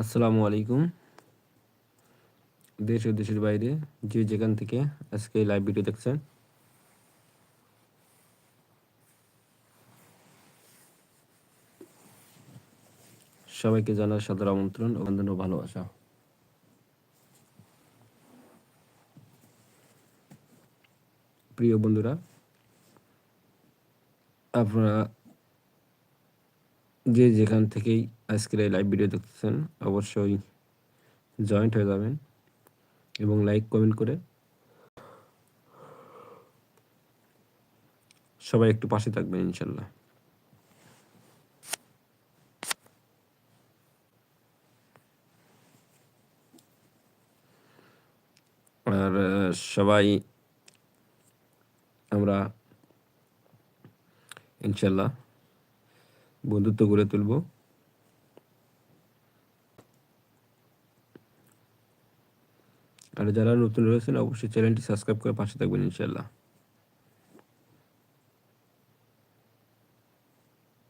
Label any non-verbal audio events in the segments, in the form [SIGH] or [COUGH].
আসসালামু আলাইকুম। দেশ ও দেশের বাইরে যে যেখান থেকে আজকে লাইভ ভিডিও দেখছেন, সবাইকে জানার সাদর আমন্ত্রণ অভিনন্দন ও ভালোবাসা। প্রিয় বন্ধুরা, আপনারা যে যেখান থেকেই আজকের এই লাইভ ভিডিও দেখতেছেন, অবশ্যই জয়েন্ট হয়ে যাবেন এবং লাইক কমেন্ট করে সবাই একটু পাশে থাকবেন ইনশাল্লাহ। আর সবাই আমরা ইনশাল্লাহ বন্ধুত্ব গড়ে তুলব। আর যারা নতুন রয়েছেন, অবশ্যই চ্যানেলটি সাবস্ক্রাইব করে পাশে থাকবেন ইনশাল্লাহ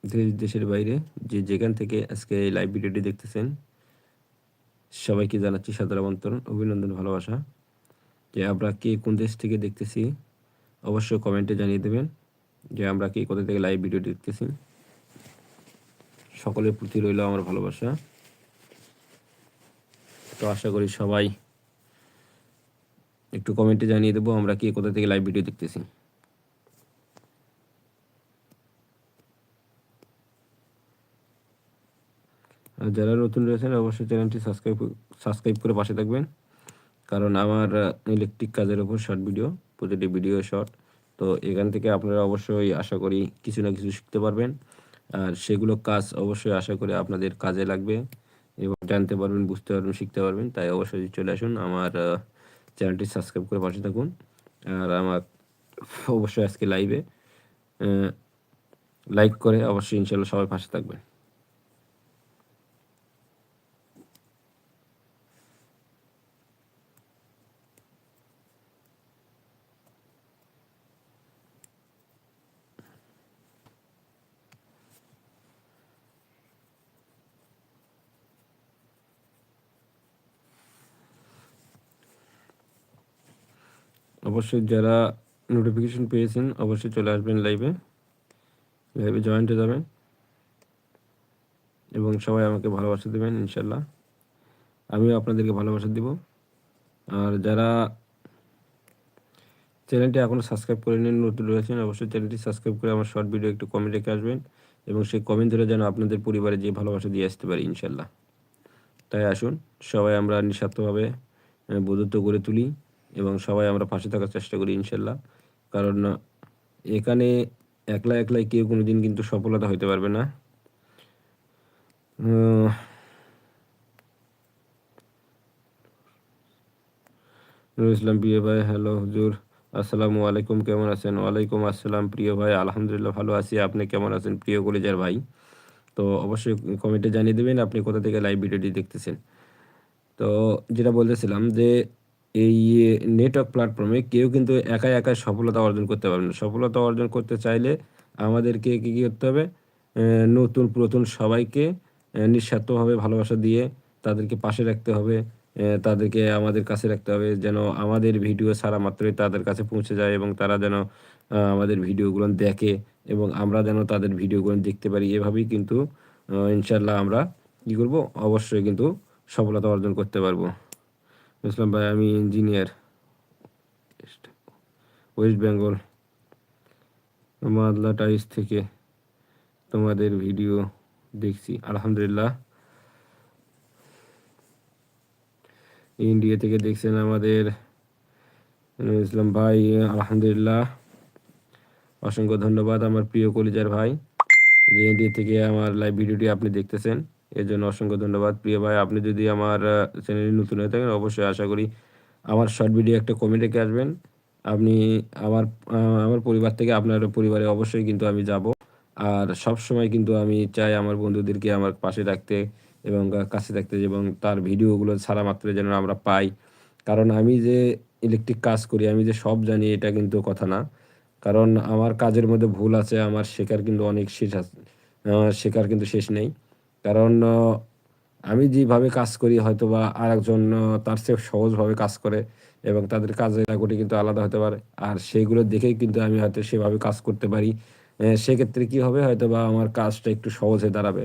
দেশ, দেশের বাইরে যে যেখান থেকে আজকে এই লাইভ ভিডিওটি দেখতেছেন, সবাইকে জানাচ্ছি সাদর আমন্ত্রণ, অভিনন্দন, ভালোবাসা। যে আমরা কে কোন দেশ থেকে দেখতেছি, অবশ্যই কমেন্টে জানিয়ে দেবেন যে আমরা কে কোথা থেকে লাইভ ভিডিও দেখতেছি। সকলের প্রতি রইল আমার ভালোবাসা। তো আশা করি সবাই একটু কমেন্টে জানিয়ে দেবো আমরা কি কোথা থেকে লাইভ ভিডিও দেখতেছি। আর যারা নতুন রয়েছেন, অবশ্যই চ্যানেলটি সাবস্ক্রাইব সাবস্ক্রাইব করে পাশে থাকবেন। কারণ আমার ইলেকট্রিক কাজের ওপর শর্ট ভিডিও প্রতিটি ভিডিও শর্ট তো এখান থেকে আপনারা অবশ্যই আশা করি কিছু না কিছু শিখতে পারবেন। আর সেগুলো কাজ অবশ্যই আশা করি আপনাদের কাজে লাগবে এবং জানতে পারবেন, বুঝতে পারবেন, শিখতে পারবেন। তাই অবশ্যই চলে আসুন আমার চ্যানেলটি সাবস্ক্রাইব করে পাশে থাকুন। আর আমার অবশ্যই আজকে লাইভে লাইক করে অবশ্যই ইনশাল্লাহ সবাই পাশে থাকবেন। অবশ্যই যারা নোটিফিকেশন পেয়েছেন, অবশ্যই চলে আসবেন লাইভে লাইভে জয়েন্টে যাবেন। এবং সবাই আমাকে ভালোবাসা দেবেন ইনশাল্লাহ আমিও আপনাদেরকে ভালোবাসা দিব। আর যারা চ্যানেলটি এখনও সাবস্ক্রাইব করে নিন, নতুন রয়েছেন, অবশ্যই চ্যানেলটি সাবস্ক্রাইব করে আমার শর্ট ভিডিও একটু কমেন্ট রেখে আসবেন। এবং সেই কমেন্ট ধরে যেন আপনাদের পরিবারে যে ভালোবাসা দিয়ে আসতে পারি ইনশাল্লাহ তাই আসুন, সবাই আমরা নিঃস্বার্থভাবে বন্ধুত্ব গড়ে তুলি। এবং সবাই আমরা পাশে থাকার চেষ্টা করি, ইনশাল্লাহ। কারণ এখানে একলা একলাই কেউ কোনো দিন কিন্তু সফলতা হইতে পারবে না। ইসলাম, প্রিয় ভাই, হ্যালো, হুজুর। আসসালামু আলাইকুম, কেমন আছেন? ওয়ালাইকুম আসসালাম, প্রিয় ভাই। আলহামদুলিল্লাহ ভালো আছি। আপনি কেমন আছেন, প্রিয় কলেজার ভাই? তো অবশ্যই কমেন্টে জানিয়ে দেবেন, আপনি কোথা থেকে লাইভ ভিডিওটি দেখতেছেন। তো যেটা বলতেছিলাম যে এই নেটওয়ার্ক প্ল্যাটফর্মে কেউ কিন্তু একাই একাই সফলতা অর্জন করতে পারবে না। সফলতা অর্জন করতে চাইলে আমাদেরকে কী কী করতে হবে? নতুন পুরাতন সবাইকে নিঃস্বার্থভাবে ভালোবাসা দিয়ে তাদেরকে পাশে রাখতে হবে। তাদেরকে আমাদের কাছে রাখতে হবে যেন আমাদের ভিডিও সারা মাত্রই তাদের কাছে পৌঁছে যায় এবং তারা যেন আমাদের ভিডিওগুলো দেখে এবং আমরা যেন তাদের ভিডিওগুলো দেখতে পারি। এভাবেই কিন্তু ইনশাল্লাহ আমরা কী করব? অবশ্যই কিন্তু সফলতা অর্জন করতে পারব। ইসলাম ভাই, আমি ইঞ্জিনিয়ার ওয়েস্ট বেঙ্গল মাদলা টাইস থেকে তোমাদের ভিডিও দেখছি, আলহামদুলিল্লাহ। ইন্ডিয়া থেকে দেখছেন আমাদের ইসলাম ভাই, আলহামদুলিল্লাহ। অসংখ্য ধন্যবাদ আমার প্রিয় কলিজার ভাই, যে ইন্ডিয়া থেকে আমার লাইভ ভিডিওটি আপনি দেখতেছেন। এর জন্য অসংখ্য ধন্যবাদ। প্রিয় ভাই, আপনি যদি আমার চ্যানেলে নতুন হয়ে থাকেন, অবশ্যই আশা করি আমার শর্ট ভিডিও একটা কমেন্ট রেখে আসবেন। আপনি আমার আমার পরিবার থেকে আপনার পরিবারে অবশ্যই কিন্তু আমি যাব। আর সব সময় কিন্তু আমি চাই আমার বন্ধুদেরকে আমার পাশে রাখতে এবং কাছে থাকতে এবং তার ভিডিওগুলো ছাড়া মাত্র যেন আমরা পাই। কারণ আমি যে ইলেকট্রিক কাজ করি, আমি যে সব জানি, এটা কিন্তু কথা না। কারণ আমার কাজের মধ্যে ভুল আছে, আমার শেখার কিন্তু অনেক শেষ আছে শেখার কিন্তু শেষ নেই। কারণ আমি যেভাবে কাজ করি হয়তো বা আর একজন তার চেয়ে সহজভাবে কাজ করে এবং তাদের কাজের গতি কিন্তু আলাদা হতে পারে। আর সেগুলো দেখেই কিন্তু আমি হয়তো সেভাবে কাজ করতে পারি। সেক্ষেত্রে কি হবে? হয়তো বা আমার কাজটা একটু সহজ হয়ে দাঁড়াবে।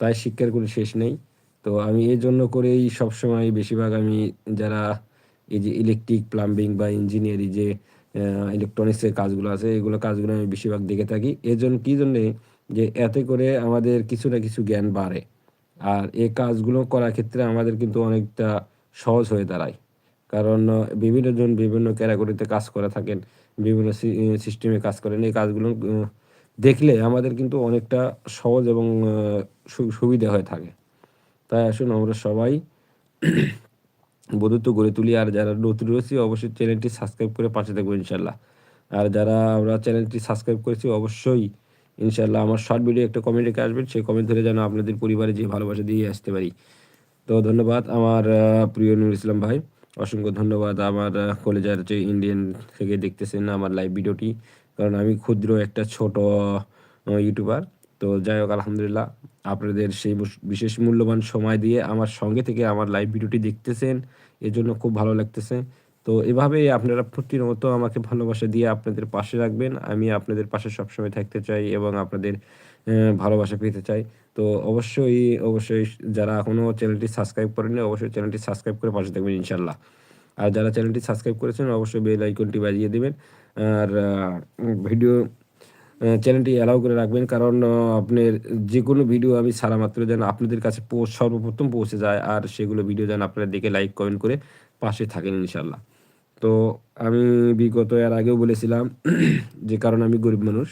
তাই শিক্ষার কোনো শেষ নেই। তো আমি এই জন্য করেই সবসময় বেশিরভাগ আমি যারা এই যে ইলেকট্রিক, প্লাম্বিং বা ইঞ্জিনিয়ারিং যে ইলেকট্রনিক্সের কাজগুলো আছে, এগুলো কাজগুলো আমি বেশিরভাগ দেখে থাকি। এজন্য কি জন্যে? যে এতে করে আমাদের কিছু না কিছু জ্ঞান বাড়ে। আর এই কাজগুলো করার ক্ষেত্রে আমাদের কিন্তু অনেকটা সহজ হয়ে দাঁড়ায়। কারণ বিভিন্ন জন বিভিন্ন ক্যাটাগরিতে কাজ করে থাকেন। বিভিন্ন সিস্টেমে কাজ করেন। এই কাজগুলো দেখলে আমাদের কিন্তু অনেকটা সহজ এবং সুবিধা হয়ে থাকে। তাই আসুন আমরা সবাই [CLEARS THROAT] বন্ধুত্ব গড়ে তুলি। আর যারা নতুন রয়েছে, অবশ্যই চ্যানেলটি সাবস্ক্রাইব করে পাশে থাকব ইনশাল্লাহ আর যারা আমরা চ্যানেলটি সাবস্ক্রাইব করেছি, অবশ্যই ইনশাআল্লাহ আমার শর্ট ভিডিও একটা কমেন্ট রেখে আসবেন। সেই কমেন্ট ধরে যেন আপনাদের পরিবারে যে ভালোবাসা দিয়ে আসতে পারি। তো ধন্যবাদ আমার প্রিয় নুর ইসলাম ভাই। অসংখ্য ধন্যবাদ আমার কলিজার যে ইন্ডিয়ান থেকে দেখতেছেন আমার লাইভ ভিডিওটি। কারণ আমি ক্ষুদ্র একটা ছোট ইউটিউবার। তো যাই হোক, আলহামদুলিল্লাহ, আপনাদের সেই বিশেষ মূল্যবান সময় দিয়ে আমার সঙ্গে থেকে আমার লাইভ ভিডিওটি দেখতেছেন। এজন্য খুব ভালো লাগতেছে। তো এভাবেই আপনারা প্রতিনিয়ত আমাকে ভালোবাসা দিয়ে আপনাদের পাশে রাখবেন। আমি আপনাদের পাশে সবসময় থাকতে চাই এবং আপনাদের ভালোবাসা পেতে চাই। তো অবশ্যই, অবশ্যই যারা এখনও চ্যানেলটি সাবস্ক্রাইব করেননি অবশ্যই চ্যানেলটি সাবস্ক্রাইব করে পাশে থাকবেন ইনশাআল্লাহ। আর যারা চ্যানেলটি সাবস্ক্রাইব করেছেন অবশ্যই বেল আইকনটি বাজিয়ে দেবেন আর ভিডিও চ্যানেলটি অ্যালাউ করে রাখবেন। কারণ আপনার যে কোনো ভিডিও আমি সারা মাত্র যেন আপনাদের কাছে সর্বপ্রথম পৌঁছে যায়। আর সেগুলো ভিডিও যেন আপনারা দেখে লাইক, কমেন্ট করে পাশে থাকেন ইনশাআল্লাহ। তো আমি বিগত এর আগেও বলেছিলাম [CLEARS THROAT] যে কারণ আমি গরিব মানুষ।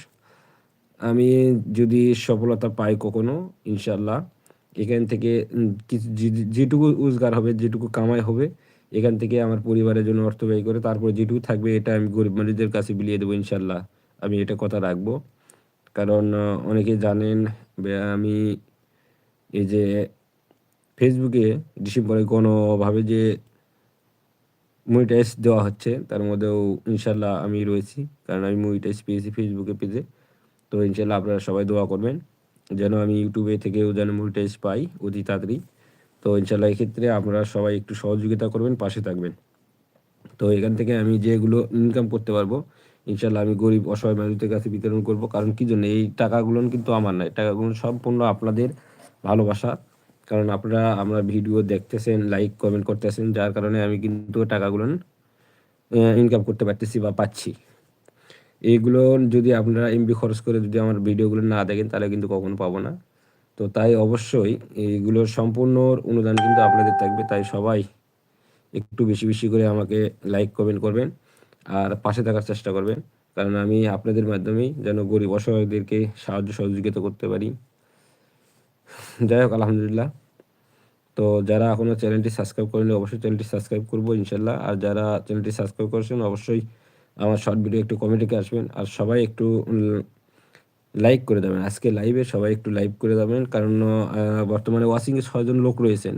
আমি যদি সফলতা পাই কখনো ইনশাল্লাহ এখান থেকে কিছু যেটুকু রোজগার হবে, যেটুকু কামাই হবে এখান থেকে আমার পরিবারের জন্য অর্থ ব্যয় করে তারপরে যেটুকু থাকবে এটা আমি গরিব মানুষদের কাছে বিলিয়ে দেবো ইনশাল্লাহ আমি এটা কথা রাখব। কারণ অনেকে জানেন আমি এই যে ফেসবুকে ডিসেম্বরে কোনোভাবে যে মনিটাইজ দেওয়া হচ্ছে তার মধ্যেও ইনশাল্লাহ আমি রয়েছি। কারণ আমি মনিটাইজ পেয়েছি ফেসবুকে পেজে। তো ইনশাল্লাহ আপনারা সবাই দোয়া করবেন। যেন আমি ইউটিউবে থেকেও যেন মনিটাইজ পাই অতি তাড়াতাড়ি। তো ইনশাআল্লাহ এক্ষেত্রে আপনারা সবাই একটু সহযোগিতা করবেন, পাশে থাকবেন। তো এখান থেকে আমি যেগুলো ইনকাম করতে পারব ইনশাল্লাহ আমি গরিব অসহায় মানুষদের কাছে বিতরণ করব। কারণ কি জন্য? এই টাকাগুলো কিন্তু আমার নয় টাকাগুলো সম্পূর্ণ আপনাদের ভালোবাসা। কারণ আপনারা আমরা ভিডিও দেখতেছেন, লাইক, কমেন্ট করতেছেন যার কারণে আমি কিন্তু টাকাগুলো ইনকাম করতে পারতেছি বা পাচ্ছি। এগুলো যদি আপনারা এমবি খরচ করে যদি আমার ভিডিওগুলো না দেখেন তাহলে কিন্তু কখনো পাবো না। তো তাই অবশ্যই এইগুলোর সম্পূর্ণ অনুদান কিন্তু আপনাদের থাকবে। তাই সবাই একটু বেশি, বেশি করে আমাকে লাইক, কমেন্ট করবেন। আর পাশে থাকার চেষ্টা করবেন। কারণ আমি আপনাদের মাধ্যমেই যেন গরিব অসহায়দেরকে সাহায্য সহযোগিতা করতে পারি। [LAUGHS] যাই হোক, আলহামদুলিল্লাহ। তো যারা এখনও চ্যানেলটি সাবস্ক্রাইব করেনি অবশ্যই চ্যানেলটি সাবস্ক্রাইব করব ইনশাআল্লাহ। আর যারা চ্যানেলটি সাবস্ক্রাইব করেছেন, অবশ্যই আমার শর্ট ভিডিও একটু কমেন্ট আসবেন। আর সবাই একটু লাইক করে দেবেন। আজকে লাইভে সবাই একটু লাইক করে দেবেন। কারণ বর্তমানে ওয়াচিং এ ৬ জন লোক রয়েছেন।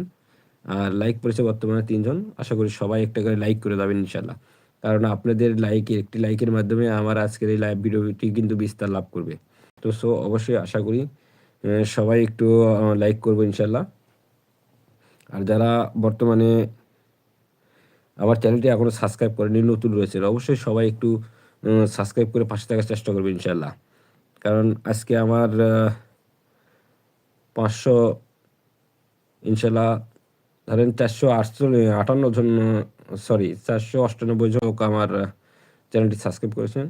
আর লাইক করেছে বর্তমানে তিনজন আশা করি সবাই একটা করে লাইক করে দেবেন, ইনশাল্লাহ কারণ আপনাদের লাইকের একটি লাইকের মাধ্যমে আমার আজকের এই লাইভ ভিডিওটি কিন্তু বিস্তার লাভ করবে। তো সো অবশ্যই আশা করি সবাই একটু লাইক করব ইনশাল্লাহ আর যারা বর্তমানে আমার চ্যানেলটি এখনও সাবস্ক্রাইব করেনি, নতুন রয়েছে অবশ্যই সবাই একটু সাবস্ক্রাইব করে পাশে থাকার চেষ্টা করবেন ইনশাল্লাহ কারণ আজকে আমার পাঁচশো ইনশাল্লাহ ৫০০ চারশো ধরেন ৪৮৮ জন সরি ৪৯৮ জন লোক আমার চ্যানেলটি সাবস্ক্রাইব করেছেন।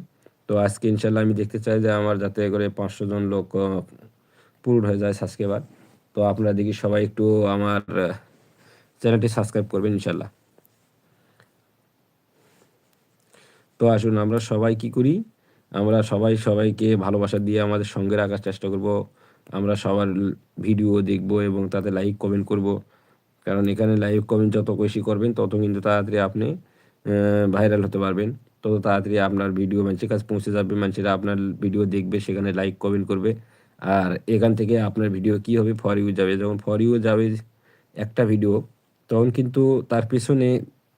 তো আজকে ইনশাল্লাহ আমি দেখতে চাই যে আমার যাতে করে ৫০০ জন লোক পূরণ হয়ে যায় সাবস্ক্রাইবার। তো আপনারা দেখি সবাই একটু আমার চ্যানেলটি সাবস্ক্রাইব করবেন ইনশাল্লাহ তো আসুন আমরা সবাই কি করি? আমরা সবাই সবাইকে ভালোবাসা দিয়ে আমাদের সঙ্গে রাখার চেষ্টা করব। আমরা সবার ভিডিও দেখব এবং তাতে লাইক, কমেন্ট করব। কারণ এখানে লাইক, কমেন্ট যত বেশি করবেন তত কিন্তু তাড়াতাড়ি আপনি ভাইরাল হতে পারবেন। তত তাড়াতাড়ি আপনার ভিডিও মানুষের কাছে পৌঁছে যাবে। মানুষেরা আপনার ভিডিও দেখবে, সেখানে লাইক, কমেন্ট করবে। আর এখান থেকে আপনার ভিডিও কি হবে? ফর ইউ যাবে। যখন ফর ইউ যাবে একটা ভিডিও তখন কিন্তু তার পিছনে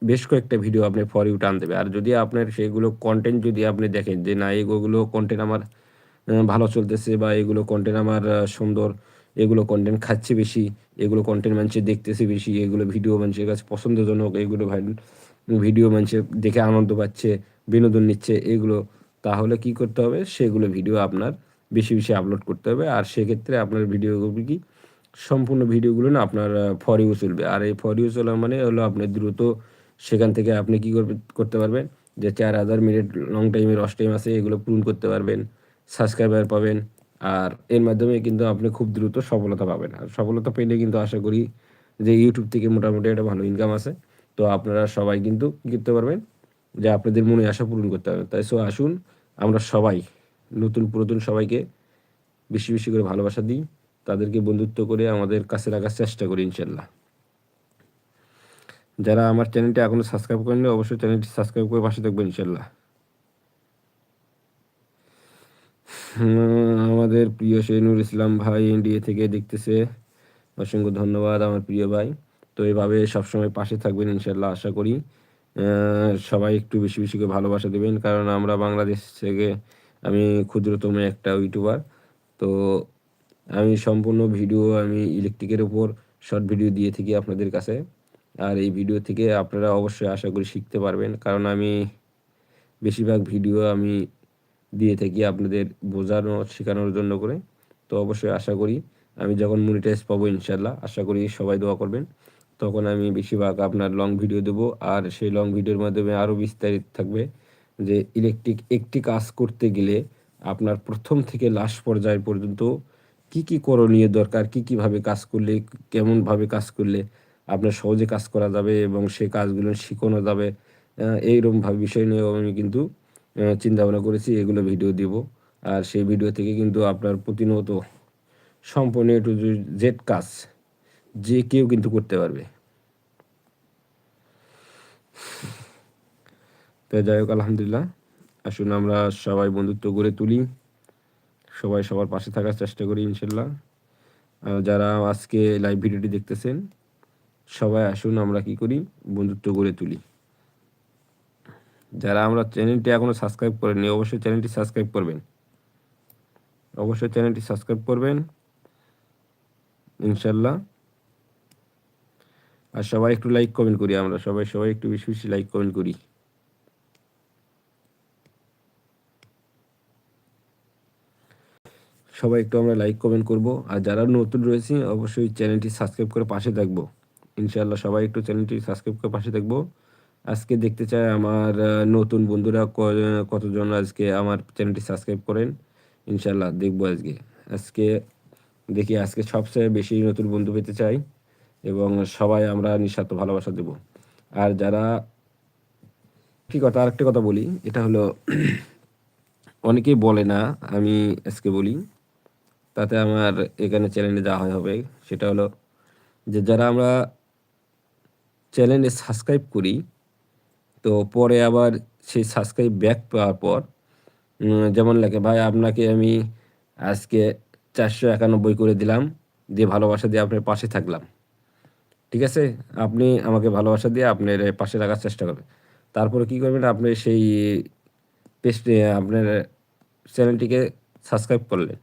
বেশ কয়েকটা ভিডিও আপনি ফর ইউ টান দেবে। আর যদি আপনার সেগুলো কন্টেন্ট যদি আপনি দেখেন যে, না, এগুলো কনটেন্ট আমার ভালো চলতেছে বা এগুলো কনটেন্ট আমার সুন্দর, এগুলো কন্টেন্ট খাচ্ছে বেশি, এগুলো কন্টেন্ট মানুষের দেখতেছে বেশি, এগুলো ভিডিও মানুষের কাছে পছন্দজনক, এগুলো ভিডিও মানুষের দেখে আনন্দ পাচ্ছে, বিনোদন নিচ্ছে, এগুলো, তাহলে কি করতে হবে সেগুলো ভিডিও আপনার বেশি বেশি আপলোড করতে হবে। আর সেক্ষেত্রে আপনার ভিডিওগুলো কি, সম্পূর্ণ ভিডিওগুলো না আপনার ফর ইউ চলবে। আর এই ফর ইউ চলা মানে হলো আপনার দ্রুত সেখান থেকে আপনি কি করবে, করতে পারবেন? যে চার হাজার মিনিট লং টাইমের অস টাইম আছে, এগুলো পূরণ করতে পারবেন সাবস্ক্রাইবার পাবেন। আর এর মাধ্যমে কিন্তু আপনি খুব দ্রুত সফলতা পাবেন। আর সফলতা পেলে কিন্তু আশা করি যে ইউটিউব থেকে মোটামুটি একটা ভালো ইনকাম আছে। তো আপনারা সবাই কিন্তু কী করতে পারবেন? যে আপনাদের মনে আশা পূরণ করতে পারবেন। তাই সো আসুন, আমরা সবাই নতুন পুরাতন সবাইকে বেশি বেশি করে ভালোবাসা দিই। তাদেরকে বন্ধুত্ব করে আমাদের কাছে রাখার চেষ্টা করি ইনশাল্লাহ যারা আমার চ্যানেলটি এখনও সাবস্ক্রাইব করেনি অবশ্যই চ্যানেলটি সাবস্ক্রাইব করে পাশে থাকবেন ইনশাল্লাহ আমাদের প্রিয় শেনুর ইসলাম ভাই ইন্ডিয়া থেকে দেখতেছে। অসংখ্য ধন্যবাদ আমার প্রিয় ভাই। তো এভাবে সবসময় পাশে থাকবেন ইনশাল্লাহ আশা করি। সবাই একটু বেশি বেশি করে ভালোবাসা দেবেন, কারণ আমরা বাংলাদেশ থেকে আমি ক্ষুদ্রতম একটা ইউটিউবার তো আমি সম্পূর্ণ ভিডিও আমি ইলেকট্রিকের উপর শর্ট ভিডিও দিয়ে থাকি আপনাদের কাছে। আর এই ভিডিও থেকে আপনারা অবশ্যই আশা করি শিখতে পারবেন, কারণ আমি বেশিরভাগ ভিডিও আমি দিয়ে থাকি আপনাদের বোঝানো, শেখানোর জন্য করে। তো অবশ্যই আশা করি আমি যখন মনিটাইজ পাবো ইনশাল্লাহ আশা করি সবাই দোয়া করবেন। তখন আমি বেশিরভাগ আপনার লং ভিডিও দেবো, আর সেই লং ভিডিওর মাধ্যমে আরও বিস্তারিত থাকবে। যে ইলেকট্রিক একটি কাজ করতে গেলে আপনার প্রথম থেকে লাস্ট পর্যায় পর্যন্ত কি কি করণীয় দরকার, কি কীভাবে কাজ করলে কেমনভাবে কাজ করলে আপনার সহজে কাজ করা যাবে এবং সেই কাজগুলো শিখানো যাবে এইরকমভাবে বিষয় নিয়ে আমি কিন্তু চিন্তা ভাবনা করেছি, এগুলো ভিডিও দিব। আর সেই ভিডিও থেকে কিন্তু আপনার প্রতিনিয়ত সম্পূর্ণ টু জেড কাজ যে কেউ কিন্তু করতে পারবে। যাই হোক, আলহামদুলিল্লাহ। আসুন আমরা সবাই বন্ধুত্ব গড়ে তুলি। সবাই সবার পাশে থাকার চেষ্টা করি ইনশাল্লাহ যারা আজকে লাইভ ভিডিওটি দেখতেছেন, সবাই আসুন আমরা কি করি, বন্ধুত্ব গড়ে তুলি। যারা আমরা চ্যানেলটি এখনও সাবস্ক্রাইব করেনি অবশ্যই চ্যানেলটি সাবস্ক্রাইব করবেন। অবশ্যই চ্যানেলটি সাবস্ক্রাইব করবেন ইনশাল্লাহ আর সবাই একটু লাইক কমেন্ট করি আমরা, সবাই সবাই একটু বেশি বেশি লাইক কমেন্ট করি। সবাই একটু আমরা লাইক কমেন্ট করব। আর যারা নতুন রয়েছে, অবশ্যই চ্যানেলটি সাবস্ক্রাইব করে পাশে থাকব। ইনশাল্লাহ সবাই একটু চ্যানেলটি সাবস্ক্রাইব করে পাশে থাকব। আজকে দেখতে চাই আমার নতুন বন্ধুরা কতজন আজকে আমার চ্যানেলটি সাবস্ক্রাইব করেন। ইনশাল্লাহ দেখব আজকে। আজকে দেখি আজকে সবচেয়ে বেশি নতুন বন্ধু পেতে চাই এবং সবাই আমরা নিঃস্বার্থ ভালোবাসা দেব। আর যারা কি কথা, আরেকটা কথা বলি, এটা হলো, [CLEARS THROAT] অনেকেই বলে না, আমি আজকে বলি তাতে আমার এখানে চ্যানেলে যাওয়া হয় হবে। সেটা হলো যে যারা আমরা চ্যানেলে সাবস্ক্রাইব করি, তো পরে আবার সেই সাবস্ক্রাইব ব্যাক পাওয়ার পর যেমন লাগে, ভাই, আপনাকে আমি আজকে চারশো একানব্বই করে দিলাম, দিয়ে ভালোবাসা দিয়ে আপনার পাশে থাকলাম। ঠিক আছে? আপনি আমাকে ভালোবাসা দিয়ে আপনার পাশে রাখার চেষ্টা করবেন। তারপরে কী করবেন? আপনি সেই পেজটি আপনার চ্যানেলটিকে সাবস্ক্রাইব করলেন।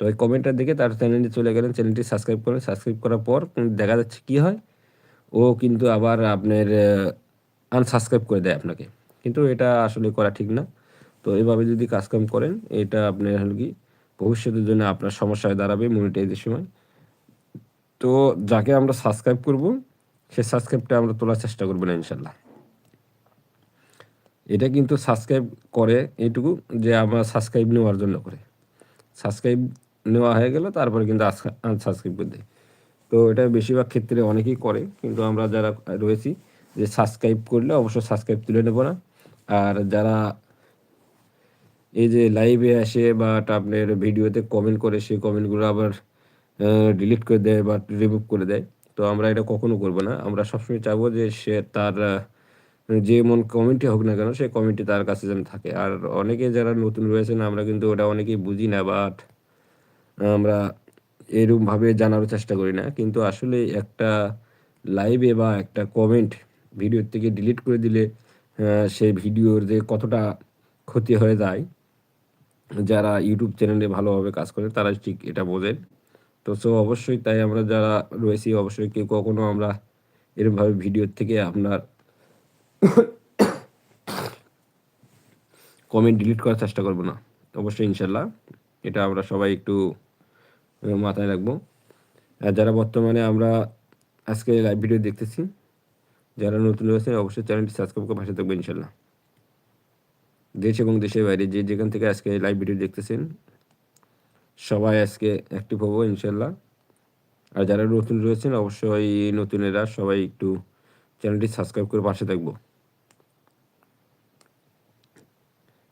তো ওই কমেন্টটা দেখে তার চ্যানেলটি চলে গেলেন, চ্যানেলটি সাবস্ক্রাইব করলেন সাবস্ক্রাইব করার পর দেখা যাচ্ছে কী হয়, ও কিন্তু আবার আপনার আনসাবস্ক্রাইব করে দেয় আপনাকে। কিন্তু এটা আসলে করা ঠিক না। তো এভাবে যদি কাজকাম করেন, এটা আপনার হল কি, ভবিষ্যতের জন্য আপনার সমস্যায় দাঁড়াবে মনিটাইজের সময়। তো যাকে আমরা সাবস্ক্রাইব করব, সে সাবস্ক্রাইবটা আমরা তোলার চেষ্টা করব না ইনশাল্লাহ এটা কিন্তু সাবস্ক্রাইব করে এটুকু যে আমরা সাবস্ক্রাইব নেওয়ার জন্য করে। সাবস্ক্রাইব নেওয়া হয়ে গেল, তারপরে কিন্তু আনসাবস্ক্রাইব করে দেয় তো এটা বেশিরভাগ ক্ষেত্রে অনেকেই করে, কিন্তু আমরা যারা রয়েছি যে সাবস্ক্রাইব করলে অবশ্যই সাবস্ক্রাইব তুলে নেব না। আর যারা এই যে লাইভে আসে বা আপনার ভিডিওতে কমেন্ট করে, সেই কমেন্টগুলো আবার ডিলিট করে দেয় বা রিমুভ করে দেয়, তো আমরা এটা কখনো করব না। আমরা সবসময় চাবো যে সে তার, যে মন কমেন্টই হোক না কেন সেই কমেন্টটি তার কাছে যেন থাকে। আর অনেকে যারা নতুন রয়েছেন, আমরা কিন্তু ওটা অনেকেই বুঝি না বাট আমরা এরকমভাবে জানারও চেষ্টা করি না। কিন্তু আসলে একটা লাইভে বা একটা কমেন্ট ভিডিওর থেকে ডিলিট করে দিলে সেই ভিডিওর যে কতটা ক্ষতি হয়ে যায়, যারা ইউটিউব চ্যানেলে ভালোভাবে কাজ করে, তারা ঠিক এটা বোঝেন। তো সো অবশ্যই তাই আমরা যারা রয়েছি, অবশ্যই কেউ কখনো আমরা এরকমভাবে ভিডিওর থেকে আপনার কমেন্ট ডিলিট করার চেষ্টা করব না। অবশ্যই ইনশাল্লাহ এটা আমরা সবাই একটু মাথায় রাখব। আর যারা বর্তমানে আমরা আজকে লাইভ ভিডিও দেখতেছি, যারা নতুন রয়েছে অবশ্যই চ্যানেলটি সাবস্ক্রাইব করে পাশে থাকবেন ইনশাল্লাহ দেশ এবং দেশের বাইরে যে যেখান থেকে আজকে লাইভ ভিডিও দেখতেছেন, সবাই আজকে অ্যাক্টিভ হব ইনশাল্লাহ আর যারা নতুন রয়েছেন, অবশ্যই নতুনেরা সবাই একটু চ্যানেলটি সাবস্ক্রাইব করে পাশে থাকব।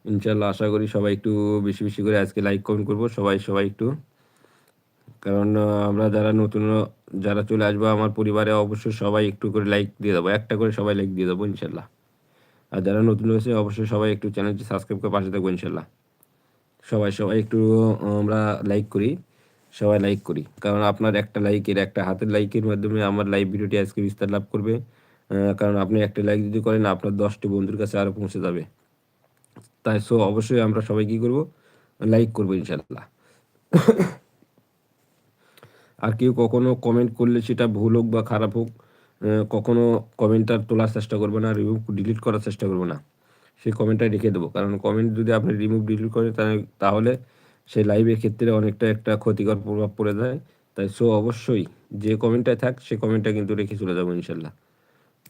ইনশাল্লাহ আশা করি সবাই একটু বেশি বেশি করে আজকে লাইক কমেন্ট করব। সবাই সবাই একটু কারণ আমরা যারা নতুন যারা চলে আসব, আমার পরিবারে অবশ্যই সবাই একটু করে লাইক দিয়ে দেবো। একটা করে সবাই লাইক দিয়ে দেবো, ইনশাল্লাহ। আর যারা নতুন রয়েছে অবশ্যই সবাই একটু চ্যানেলটি সাবস্ক্রাইব করে পাশে থাকব, ইনশাল্লাহ। সবাই সবাই একটু, আমরা লাইক করি, সবাই লাইক করি। কারণ আপনার একটা লাইকের একটা হাতের লাইকের মাধ্যমে আমার লাইভ ভিডিওটি আজকে বিস্তার লাভ করবে। কারণ আপনি একটা লাইক যদি করেন, আপনার দশটি বন্ধুর কাছে আরও পৌঁছে যাবে। তাই সো অবশ্যই আমরা সবাই কী করব? লাইক করব, ইনশাল্লাহ। আর কেউ কখনো কমেন্ট করলে সেটা ভুল হোক বা খারাপ হোক কখনো কমেন্টটা তোলার চেষ্টা করব না রিমুভ ডিলিট করার চেষ্টা করব না। সেই কমেন্টটা রেখে দেবো। কারণ কমেন্ট যদি আপনি রিমুভ ডিলিট করেন, তাহলে সেই লাইভের ক্ষেত্রে অনেকটা একটা ক্ষতিকর প্রভাব পড়ে যায়। তাই সো অবশ্যই যে কমেন্টটায় থাক, সে কমেন্টটা কিন্তু রেখে চলে যাব ইনশাল্লাহ।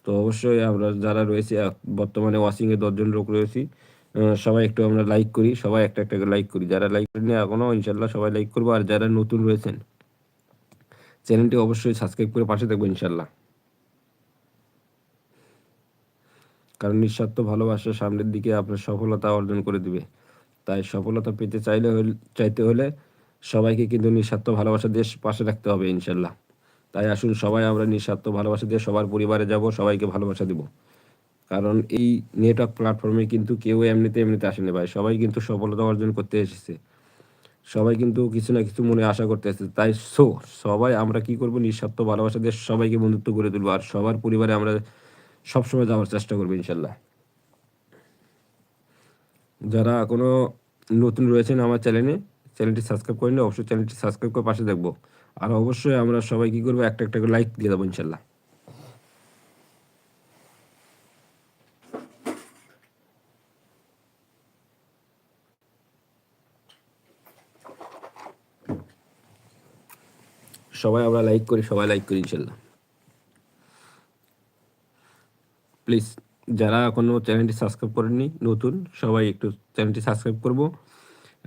তো অবশ্যই আমরা যারা রয়েছে বর্তমানে ওয়াশিংয়ে দশজন লোক রয়েছি সবাই একটু আমরা লাইক করি, সবাই একটা একটা লাইক করি। যারা লাইক করেনি এখনও ইনশাল্লাহ সবাই লাইক করব। আর যারা নতুন রয়েছেন চ্যানেলটি অবশ্যই সাবস্ক্রাইব করে পাশে থাকব ইনশাল্লাহ কারণ নিঃস্বার্থ ভালোবাসা সামনের দিকে আপনার সফলতা অর্জন করে দিবে। তাই সফলতা পেতে চাইলে চাইতে হলে সবাইকে কিন্তু নিঃস্বার্থ ভালোবাসা দিয়ে পাশে রাখতে হবে ইনশাল্লাহ তাই আসুন সবাই আমরা নিঃস্বার্থ ভালোবাসা দিয়ে সবার পরিবারে যাব, সবাইকে ভালোবাসা দিব। কারণ এই নেটওয়ার্ক প্ল্যাটফর্মে কিন্তু কেউ এমনিতে এমনিতে আসেনি ভাই, সবাই কিন্তু সফলতা অর্জন করতে এসেছে। সবাই কিন্তু কিছু না কিছু মনে আশা করতে এসেছে তাই সো সবাই আমরা কি করব? নিঃস্বার্থ ভালোবাসা দিয়ে সবাইকে বন্ধুত্ব করে তুলবো। আর সবার পরিবারে আমরা সবসময় যাওয়ার চেষ্টা করব, ইনশাল্লাহ। যারা কোনো নতুন রয়েছেন আমার চ্যানেলে, চ্যানেলটি সাবস্ক্রাইব করেনি অবশ্যই চ্যানেলটি সাবস্ক্রাইব করে পাশে দেখব। আর অবশ্যই আমরা সবাই কী করব? একটা একটা করে লাইক দিয়ে দেবো, ইনশাল্লাহ। সবাই আমরা লাইক করি, সবাই লাইক করি ইনশাল্লাহ। প্লিজ যারা এখনও চ্যানেলটি সাবস্ক্রাইব করেননি, নতুন, সবাই একটু চ্যানেলটি সাবস্ক্রাইব করব।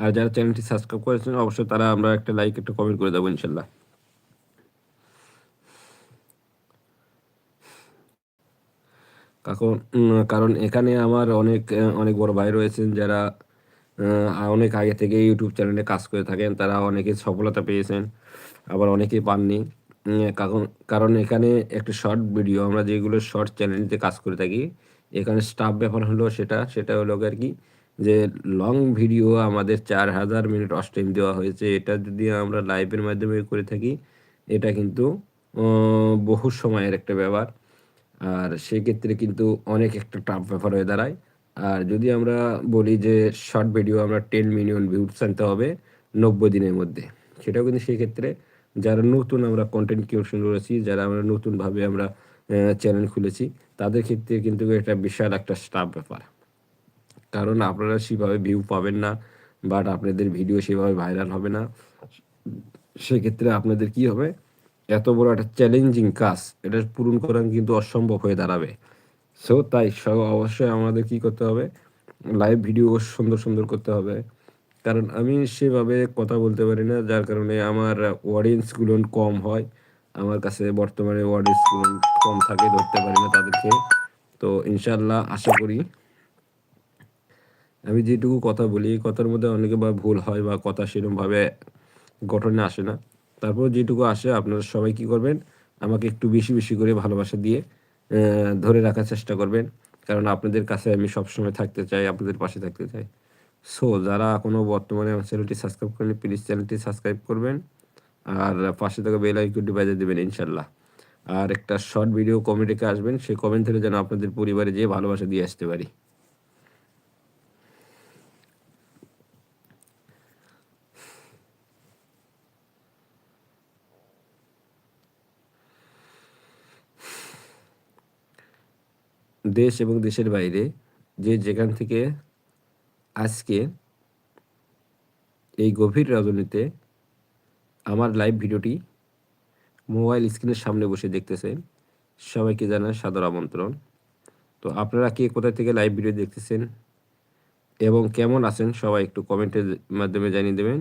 আর যারা চ্যানেলটি সাবস্ক্রাইব করেছেন, অবশ্যই তারা আমরা একটা লাইক একটা কমেন্ট করে দেবো ইনশাল্লাহ। কারণ এখানে আমার অনেক অনেক বড় ভাই রয়েছেন যারা অনেক আগে থেকে ইউটিউব চ্যানেলে কাজ করে থাকেন, তারা অনেকে সফলতা পেয়েছেন। আবার অনেকেই পাননি। কারণ এখানে একটা শর্ট ভিডিও আমরা যেগুলো শর্ট চ্যানেলতে কাজ করে থাকি, এখানে স্টাফ ব্যাপার হলো সেটা সেটা হলো আর কি, যে লং ভিডিও আমাদের চার হাজার মিনিট অস্টাইম দেওয়া হয়েছে। এটা যদি আমরা লাইভের মাধ্যমে করে থাকি, এটা কিন্তু বহু সময়ের একটা ব্যাপার। আর সেক্ষেত্রে কিন্তু অনেক একটা টাফ ব্যাপার হয়ে দাঁড়ায়। আর যদি আমরা বলি যে শর্ট ভিডিও আমরা টেন মিলিয়ন ভিউজ আনতে হবে নব্বই দিনের মধ্যে, সেটাও কিন্তু সেক্ষেত্রে যারা নতুন আমরা কন্টেন্ট ক্রিয়েশন করেছি, যারা আমরা নতুনভাবে আমরা চ্যানেল খুলেছি, তাদের ক্ষেত্রে কিন্তু এটা বিশাল একটা স্টাফ ব্যাপার। কারণ আপনারা সেভাবে ভিউ পাবেন না বাট আপনাদের ভিডিও সেভাবে ভাইরাল হবে না। সেক্ষেত্রে আপনাদের কি হবে? এত বড় একটা চ্যালেঞ্জিং কাজ, এটা পূরণ করা কিন্তু অসম্ভব হয়ে দাঁড়াবে। সো তাই সব অবশ্যই আমাদের কি করতে হবে? লাইভ ভিডিও সুন্দর সুন্দর করতে হবে। কারণ আমি সেভাবে কথা বলতে পারি না, যার কারণে আমার অডিয়েন্সগুলো কম হয়। আমার কাছে বর্তমানে অডিয়েন্সগুলো কম থাকে, ধরতে পারি না তাদেরকে। তো ইনশাল্লাহ আশা করি আমি যেটুকু কথা বলি, কথার মধ্যে অনেকে বা ভুল হয় বা কথা সেরকমভাবে গঠনে আসে না। তারপর যেটুকু আসে, আপনারা সবাই কি করবেন? আমাকে একটু বেশি বেশি করে ভালোবাসা দিয়ে ধরে রাখার চেষ্টা করবেন। কারণ আপনাদের কাছে আমি সবসময় থাকতে চাই, আপনাদের পাশে থাকতে চাই। সো যারা এখনও বর্তমানে আমার চ্যানেলটি সাবস্ক্রাইব করেনি প্লিজ চ্যানেলটি সাবস্ক্রাইব করবেন। আর পাশে থেকে বেল আইকনটি বাজিয়ে দেবেন ইনশাল্লাহ আর একটা শর্ট ভিডিও কমেন্টে আসবেন, সেই কমেন্ট থেকে যেন আপনাদের পরিবারে যেয়ে ভালোবাসা দিয়ে আসতে পারি। দেশ এবং দেশের বাইরে যে যেখান থেকে আজকে এই গভীর রজনীতে আমার লাইভ ভিডিওটি মোবাইল স্ক্রিনের সামনে বসে দেখতেছেন সবাইকে জানাই সাদর আমন্ত্রণ। তো আপনারা কে কোথা থেকে লাইভ ভিডিও দেখতেছেন এবং কেমন আছেন সবাই একটু কমেন্টের মাধ্যমে জানিয়ে দেবেন।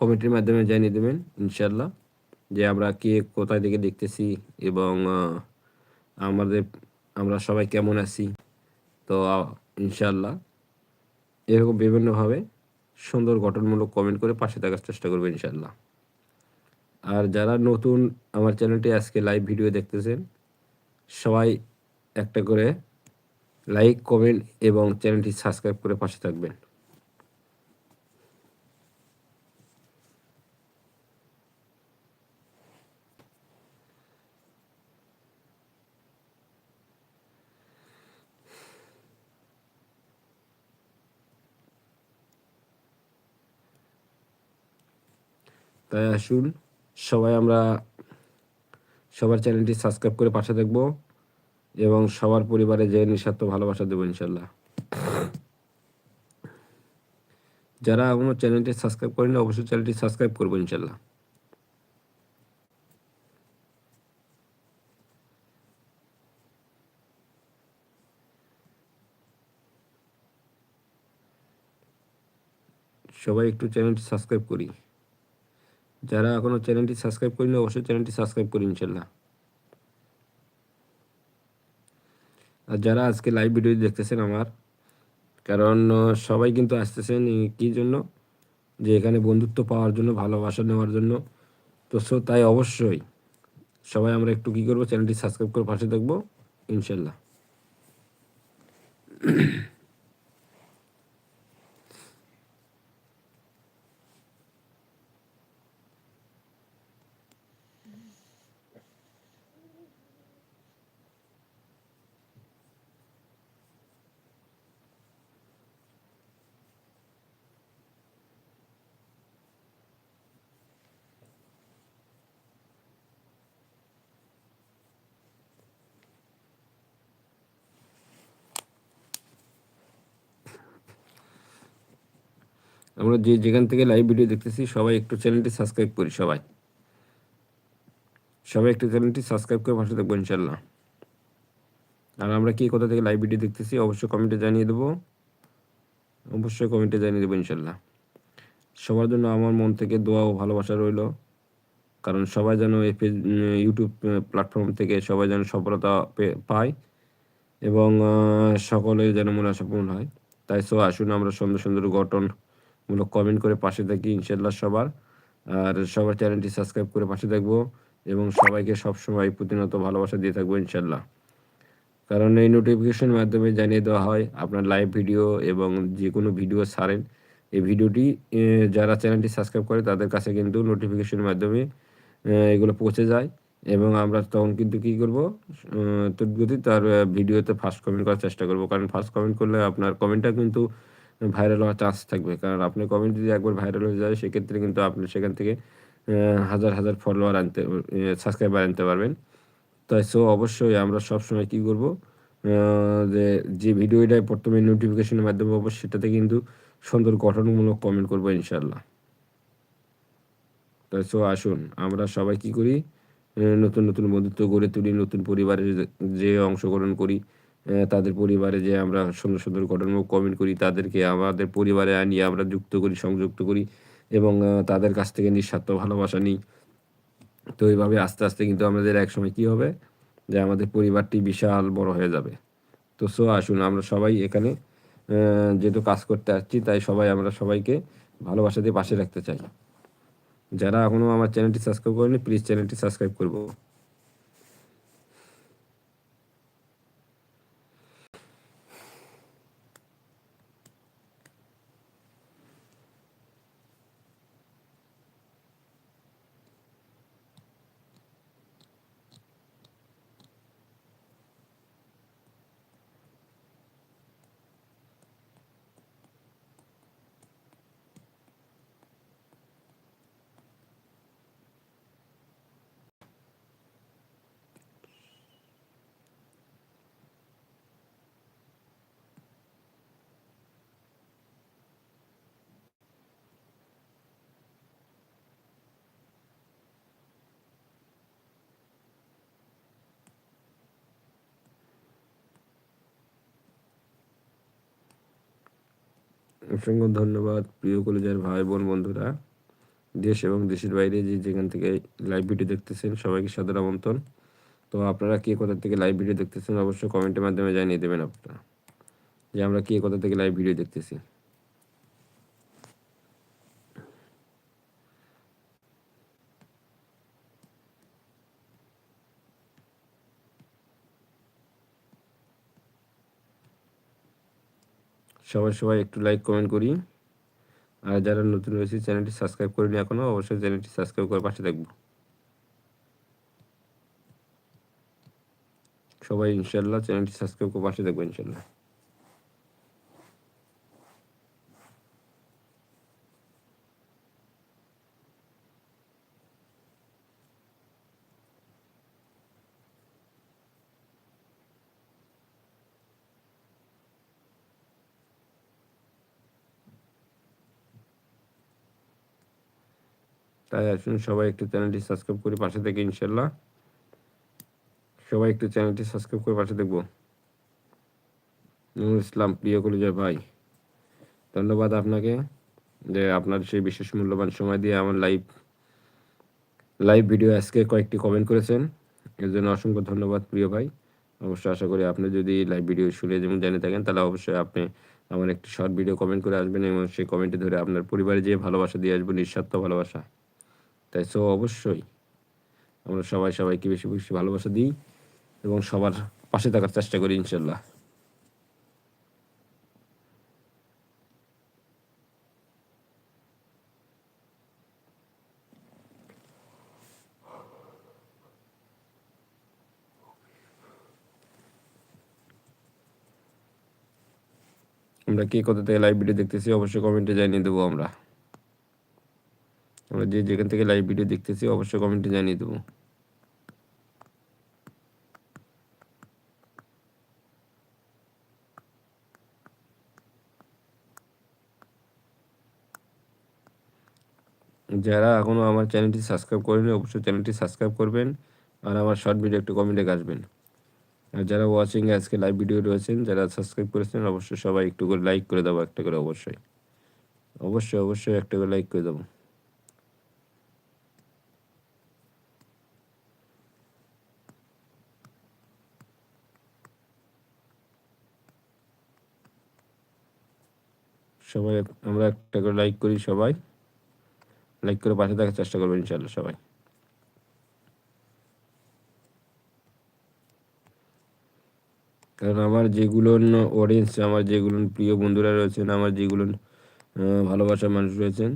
কমেন্টের মাধ্যমে জানিয়ে দেবেন ইনশাল্লাহ যে আমরা কে কোথায় থেকে দেখতেছি এবং আমাদের, আমরা সবাই কেমন আছি? তো ইনশাল্লাহ এরকম বিভিন্নভাবে সুন্দর গঠনমূলক কমেন্ট করে পাশে থাকার চেষ্টা করব ইনশাল্লাহ আর যারা নতুন আমার চ্যানেলটি আজকে লাইভ ভিডিও দেখতেছেন, সবাই একটা করে লাইক কমেন্ট এবং চ্যানেলটি সাবস্ক্রাইব করে পাশে থাকবেন। তাই আসুন। সবাই আমরা সবার চ্যানেলটি সাবস্ক্রাইব করে পাশে দেখব এবং সবার পরিবারে যে নিঃস্বার্থ ভালোবাসা দেবো ইনশাল্লাহ। যারা এখনও চ্যানেলটি সাবস্ক্রাইব করেনি অবশ্যই চ্যানেলটি সাবস্ক্রাইব করব ইনশাল্লাহ। সবাই একটু চ্যানেলটি সাবস্ক্রাইব করি। যারা এখনও চ্যানেলটি সাবস্ক্রাইব করিনি অবশ্যই চ্যানেলটি সাবস্ক্রাইব করি ইনশাল্লাহ। আর যারা আজকে লাইভ ভিডিও দেখতেছেন আমার, কারণ সবাই কিন্তু আসতেছেন কি জন্য? যে এখানে বন্ধুত্ব পাওয়ার জন্য, ভালোবাসা নেওয়ার জন্য। তো সো তাই অবশ্যই সবাই আমরা একটু কী করব? চ্যানেলটি সাবস্ক্রাইব করে পাশে দেখব ইনশাল্লাহ। আমরা যে যেখান থেকে লাইভ ভিডিও দেখতেছি, সবাই একটু চ্যানেলটি সাবস্ক্রাইব করি, সবাই। সবাই একটু চ্যানেলটি সাবস্ক্রাইব করে পাশে দেখব ইনশাল্লাহ। আর আমরা কি কোথা থেকে লাইভ ভিডিও দেখতেছি, অবশ্যই কমেন্টে জানিয়ে দেবো। অবশ্যই কমেন্টে জানিয়ে দেবো, ইনশাল্লাহ। সবার জন্য আমার মন থেকে দোয়া ও ভালোবাসা রইল। কারণ সবাই যেন এই ইউটিউব প্ল্যাটফর্ম থেকে সবাই যেন সফলতা পায় এবং সকলে যেন মনে আশা পূর্ণ হয়। তাই সো, আসুন আমরা সুন্দর সুন্দর গঠন মূলক কমেন্ট করে পাশে থাকি ইনশাল্লাহ সবার। আর সবার চ্যানেলটি সাবস্ক্রাইব করে পাশে থাকব এবং সবাইকে সবসময় প্রতিনিয়ত ভালোবাসা দিয়ে থাকব ইনশাল্লাহ কারণ এই নোটিফিকেশন মাধ্যমে জানিয়ে দেওয়া হয়, আপনার লাইভ ভিডিও এবং যে কোনো ভিডিও ছাড়েন, এই ভিডিওটি যারা চ্যানেলটি সাবস্ক্রাইব করে তাদের কাছে কিন্তু নোটিফিকেশনের মাধ্যমে এগুলো পৌঁছে যায় এবং আমরা তখন কিন্তু কী করব তদ্গতি তার ভিডিওতে ফার্স্ট কমেন্ট করার চেষ্টা করব। কারণ ফার্স্ট কমেন্ট করলে আপনার কমেন্টটা কিন্তু ভাইরাল হওয়ার চান্স থাকবে। কারণ আপনি কমেন্ট যদি একবার ভাইরাল হয়ে যায়, সেক্ষেত্রে কিন্তু আপনি সেখান থেকে হাজার হাজার ফলোয়ার আনতে সাবস্ক্রাইবার আনতে পারবেন। তাই সো অবশ্যই আমরা সবসময় কী করব যে যে ভিডিওটা প্রথমে নোটিফিকেশনের মাধ্যমে পাবো, সেটাতে কিন্তু সুন্দর গঠনমূলক কমেন্ট করব ইনশাল্লাহ তাই সো আসুন, আমরা সবাই কি করি নতুন নতুন বন্ধুত্ব গড়ে তুলি, নতুন পরিবারে যে অংশগ্রহণ করি তাদের পরিবারে যে আমরা সুন্দর সুন্দর ঘটনামূলক কমেন্ট করি, তাদেরকে আমাদের পরিবারে আনিয়ে আমরা যুক্ত করি, সংযুক্ত করি এবং তাদের কাছ থেকে নিঃস্বার্থ ভালোবাসা নিই। তো এইভাবে আস্তে আস্তে কিন্তু আমাদের একসময় কী হবে? যে আমাদের পরিবারটি বিশাল বড় হয়ে যাবে। তো সো আসুন, আমরা সবাই এখানে যেহেতু কাজ করতে আসছি, তাই সবাই আমরা সবাইকে ভালোবাসা দিয়ে পাশে রাখতে চাই। যারা এখনও আমার চ্যানেলটি সাবস্ক্রাইব করেনি প্লিজ চ্যানেলটি সাবস্ক্রাইব করব। অসংখ্য ধন্যবাদ প্রিয় কলেজের ভাই বোন বন্ধুরা। দেশ এবং দেশের বাইরে যে যেখান থেকে লাইভ ভিডিও দেখতেছেন, সবাইকে সাদর আমন্ত্রণ। তো আপনারা কে কোথা থেকে লাইভ ভিডিও দেখতেছেন, অবশ্যই কমেন্টের মাধ্যমে জানিয়ে দেবেন আপনারা যে আমরা কে কোথা থেকে লাইভ ভিডিও দেখতেছি। সবাই সবাই একটু লাইক কমেন্ট করি। আর যারা নতুন রয়েছে চ্যানেলটি সাবস্ক্রাইব করিনি এখনও অবশ্যই চ্যানেলটি সাবস্ক্রাইব করে পাশে থাকব। সবাই ইনশাল্লাহ চ্যানেলটি সাবস্ক্রাইব করে পাশে থাকব ইনশাল্লাহ তাই আসুন সবাই একটু চ্যানেলটি সাবস্ক্রাইব করে পাশে থেকে ইনশাল্লাহ সবাই একটু চ্যানেলটি সাবস্ক্রাইব করে পাশে দেখব। নুরুল ইসলাম, প্রিয় কলেজের ভাই, ধন্যবাদ আপনাকে যে আপনার সেই বিশেষ মূল্যবান সময় দিয়ে আমার লাইভ লাইভ ভিডিও আজকে কয়েকটি কমেন্ট করেছেন। এর জন্য অসংখ্য ধন্যবাদ, প্রিয় ভাই। অবশ্যই আশা করি আপনি যদি লাইভ ভিডিও শুনে যেমন জেনে থাকেন, তাহলে অবশ্যই আপনি আমার একটি শর্ট ভিডিও কমেন্ট করে আসবেন এবং সেই কমেন্টে ধরে আপনার পরিবারে যে ভালোবাসা দিয়ে আসবেন, নিঃস্বার্থ ভালোবাসা। তাই সো অবশ্যই আমরা সবাই সবাইকে বেশি বেশি ভালোবাসা দিই এবং সবার পাশে থাকার চেষ্টা করি ইনশাল্লাহ আমরা কে কোথা থেকে লাইভ ভিডিও দেখতেছি, অবশ্যই কমেন্টে জানিয়ে দেবো আমরা। আমরা যে যেখান থেকে লাইভ ভিডিও দেখতেছি, অবশ্যই কমেন্টে জানিয়ে দেবো। যারা এখনও আমার চ্যানেলটি সাবস্ক্রাইব করেনি অবশ্যই চ্যানেলটি সাবস্ক্রাইব করবেন আর আমার শর্ট ভিডিও একটু কমেন্টে আসবেন আর যারা ওয়াচিং আজকে লাইভ ভিডিও রয়েছেন, যারা সাবস্ক্রাইব করেছেন, অবশ্যই সবাই একটু করে লাইক করে দেবো একটা করে অবশ্যই। অবশ্যই অবশ্যই একটা করে লাইক করে দেবো সবাই আমরা একটা করে লাইক করি সবাই। লাইক করে পাশে থাকার চেষ্টা করবেন ইনশাল্লাহ সবাই। কারণ আমার যেগুলো অডিয়েন্স আমার যেগুলো প্রিয় বন্ধুরা রয়েছেন, আমার যেগুলো ভালোবাসার মানুষ রয়েছেন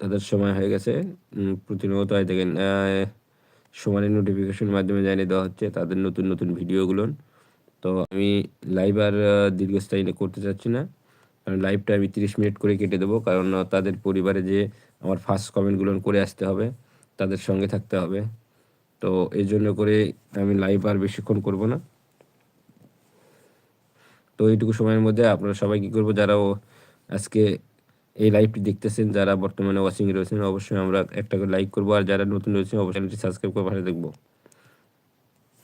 তাদের সময় হয়ে গেছে। প্রতিনিয়ত হয় দেখেন সমানের নোটিফিকেশনের মাধ্যমে জানিয়ে দেওয়া হচ্ছে তাদের নতুন নতুন ভিডিওগুলো তো আমি লাইভ আর দীর্ঘস্থায়ী করতে চাচ্ছি না। কারণ লাইভটা আমি তিরিশ মিনিট করে কেটে দেবো। কারণ তাদের পরিবারে যে আমার ফার্স্ট কমেন্টগুলো করে আসতে হবে, তাদের সঙ্গে থাকতে হবে। তো এই জন্য করে আমি লাইভ আর বেশিক্ষণ করব না। তো এইটুকু সময়ের মধ্যে আপনারা সবাই কী করব? যারাও আজকে এই লাইভটি দেখতেছেন, যারা বর্তমানে ওয়াচিং রয়েছেন, অবশ্যই আমরা একটা করে লাইক করব। আর যারা নতুন রয়েছেন, অবশ্যই সাবস্ক্রাইব করে পাশে দেখব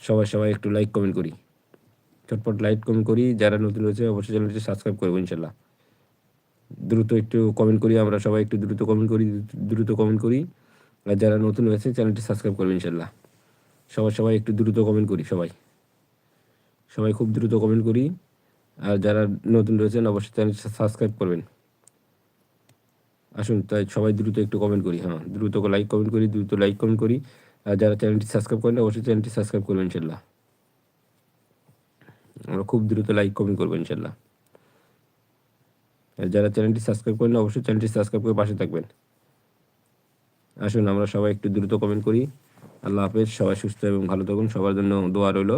সবাই সবাই একটু লাইক কমেন্ট করি। চটপট লাইক কমেন্ট করি। যারা নতুন রয়েছে অবশ্যই চ্যানেলটি সাবস্ক্রাইব করব, ইনশাল্লাহ। দ্রুত একটু কমেন্ট করি, আমরা সবাই একটু দ্রুত কমেন্ট করি, দ্রুত কমেন্ট করি। আর যারা নতুন হয়েছে চ্যানেলটি সাবস্ক্রাইব করবেন ইনশাল্লাহ সবাই সবাই একটু দ্রুত কমেন্ট করি, সবাই। সবাই খুব দ্রুত কমেন্ট করি। আর যারা নতুন রয়েছেন, অবশ্যই চ্যানেলটি সাবস্ক্রাইব করবেন। আসুন, তাই সবাই দ্রুত একটু কমেন্ট করি হ্যাঁ দ্রুত লাইক কমেন্ট করি, দ্রুত লাইক কমেন্ট করি। আর যারা চ্যানেলটি সাবস্ক্রাইব করেন অবশ্যই চ্যানেলটি সাবস্ক্রাইব করবেন ইনশাল্লাহ আমরা খুব দ্রুত লাইক কমেন্ট করব ইনশাল্লাহ যারা চ্যানেলটি সাবস্ক্রাইব করেন অবশ্যই চ্যানেলটি সাবস্ক্রাইব করে পাশে থাকবেন। আসুন, আমরা সবাই একটু দ্রুত কমেন্ট করি। আল্লাহ হাফেজ, সবাই সুস্থ এবং ভালো থাকুন। সবার জন্য দোয়া রইল।